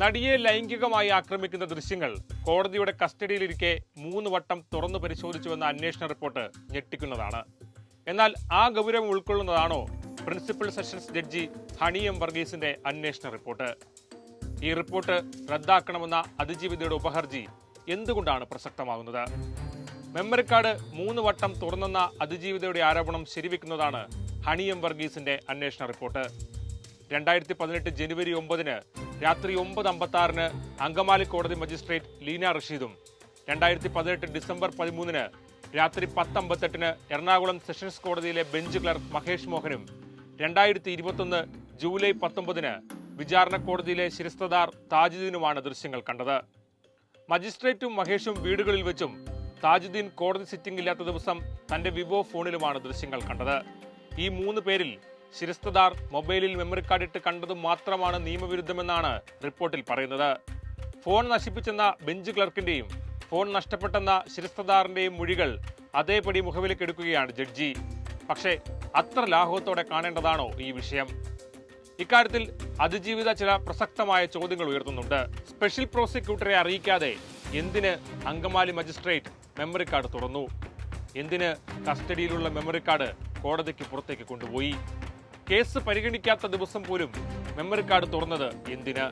നടിയെ ലൈംഗികമായി ആക്രമിക്കുന്ന ദൃശ്യങ്ങൾ കോടതിയുടെ കസ്റ്റഡിയിലിരിക്കെ മൂന്ന് വട്ടം തുറന്നു പരിശോധിച്ചുവെന്ന അന്വേഷണ റിപ്പോർട്ട് ഞെട്ടിക്കുന്നതാണ്. എന്നാൽ ആ ഗൗരവം ഉൾക്കൊള്ളുന്നതാണോ principal sessions judge Honey M വർഗീസിന്റെ അന്വേഷണ റിപ്പോർട്ട്? ഈ റിപ്പോർട്ട് റദ്ദാക്കണമെന്ന അതിജീവിതയുടെ ഉപഹർജി എന്തുകൊണ്ടാണ് പ്രസക്തമാകുന്നത്? മെമ്മറി കാർഡ് മൂന്ന് വട്ടം തുറന്നെന്ന അതിജീവിതയുടെ ആരോപണം ശരിവെക്കുന്നതാണ് ഹണി എം വർഗീസിന്റെ അന്വേഷണ റിപ്പോർട്ട്. രണ്ടായിരത്തി പതിനെട്ട് ജനുവരി ഒമ്പതിന് രാത്രി ഒമ്പത് അമ്പത്താറിന് അങ്കമാലി കോടതി മജിസ്ട്രേറ്റ് ലീന റഷീദും. രണ്ടായിരത്തി പതിനെട്ട് ഡിസംബർ പതിമൂന്നിന് രാത്രി പത്ത് അമ്പത്തെട്ടിന് എറണാകുളം സെഷൻസ് കോടതിയിലെ ബെഞ്ച് ക്ലർക്ക് മഹേഷ് മോഹനും. രണ്ടായിരത്തി ഇരുപത്തൊന്ന് ജൂലൈ പത്തൊമ്പതിന് വിചാരണ കോടതിയിലെ ശിരസ്തദാർ താജുദ്ദീനുമാണ് ദൃശ്യങ്ങൾ കണ്ടത്. മജിസ്ട്രേറ്റും മഹേഷും വീടുകളിൽ വെച്ചും താജുദ്ദീൻ കോടതി സിറ്റിംഗ് ഇല്ലാത്ത ദിവസം തന്റെ വിവോ ഫോണിലുമാണ് ദൃശ്യങ്ങൾ കണ്ടത്. ഈ മൂന്ന് പേരിൽ ശിരസ്തദാർ മൊബൈലിൽ മെമ്മറി കാർഡ് ഇട്ട് കണ്ടത് മാത്രമാണ് നിയമവിരുദ്ധമെന്നാണ് റിപ്പോർട്ടിൽ പറയുന്നത്. ഫോൺ നശിപ്പിച്ചെന്ന ബെഞ്ച് ക്ലർക്കിന്റെയും ഫോൺ നഷ്ടപ്പെട്ടെന്ന ശിരസ്തദാറിന്റെയും മൊഴികൾ അതേപടി മുഖവിലേക്ക് എടുക്കുകയാണ് ജഡ്ജി. പക്ഷേ അത്ര ലാഘവത്തോടെ കാണേണ്ടതാണോ ഈ വിഷയം? ഇക്കാര്യത്തിൽ അതിജീവിത ചില പ്രസക്തമായ ചോദ്യങ്ങൾ ഉയർത്തുന്നുണ്ട്. സ്പെഷ്യൽ പ്രോസിക്യൂട്ടറെ അറിയിക്കാതെ എന്തിന് അങ്കമാലി മജിസ്ട്രേറ്റ് മെമ്മറി കാർഡ് തുറന്നു? എന്തിന് കസ്റ്റഡിയിലുള്ള മെമ്മറി കാർഡ് കോടതിക്ക് പുറത്തേക്ക് കൊണ്ടുപോയി? കേസ് പരിഗണിക്കാത്ത ദിവസം പോലും മെമ്മറി കാർഡ് തുറന്നത് എന്തിന്?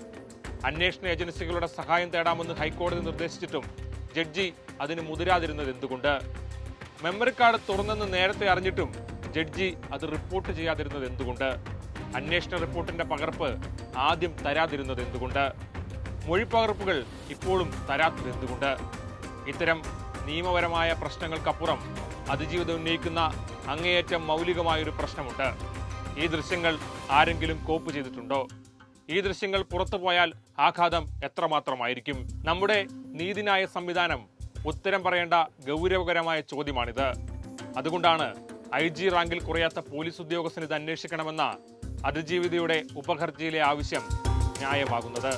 അന്വേഷണ ഏജൻസികളുടെ സഹായം തേടാമെന്ന് ഹൈക്കോടതി നിർദ്ദേശിച്ചിട്ടും ജഡ്ജി അതിന് മുതിരാതിരുന്നത് എന്തുകൊണ്ട്? മെമ്മറി കാർഡ് തുറന്നെന്ന് നേരത്തെ അറിഞ്ഞിട്ടും ജഡ്ജി അത് റിപ്പോർട്ട് ചെയ്യാതിരുന്നത് എന്തുകൊണ്ട്? അന്വേഷണ റിപ്പോർട്ടിന്റെ പകർപ്പ് ആദ്യം തരാതിരുന്നത് എന്തുകൊണ്ട്? മൊഴിപ്പകർപ്പുകൾ ഇപ്പോഴും തരാത്തത് എന്തുകൊണ്ട്? ഇത്തരം നിയമപരമായ പ്രശ്നങ്ങൾക്കപ്പുറം അതിജീവിതം ഉന്നയിക്കുന്ന അങ്ങേയറ്റം മൗലികമായൊരു പ്രശ്നമുണ്ട്. ഈ ദൃശ്യങ്ങൾ ആരെങ്കിലും കോപ്പ് ചെയ്തിട്ടുണ്ടോ? ഈ ദൃശ്യങ്ങൾ പുറത്തു പോയാൽ ആഘാതം എത്രമാത്രമായിരിക്കും? നമ്മുടെ നീതിനായ സംവിധാനം ഉത്തരം പറയേണ്ട ഗൗരവകരമായ ചോദ്യമാണിത്. അതുകൊണ്ടാണ് ഐ ജി റാങ്കിൽ കുറയാത്ത പോലീസ് ഉദ്യോഗസ്ഥന് ഇത് അന്വേഷിക്കണമെന്ന അതിജീവിതയുടെ ഉപഹർജിയിലെ ആവശ്യം ന്യായമാകുന്നത്.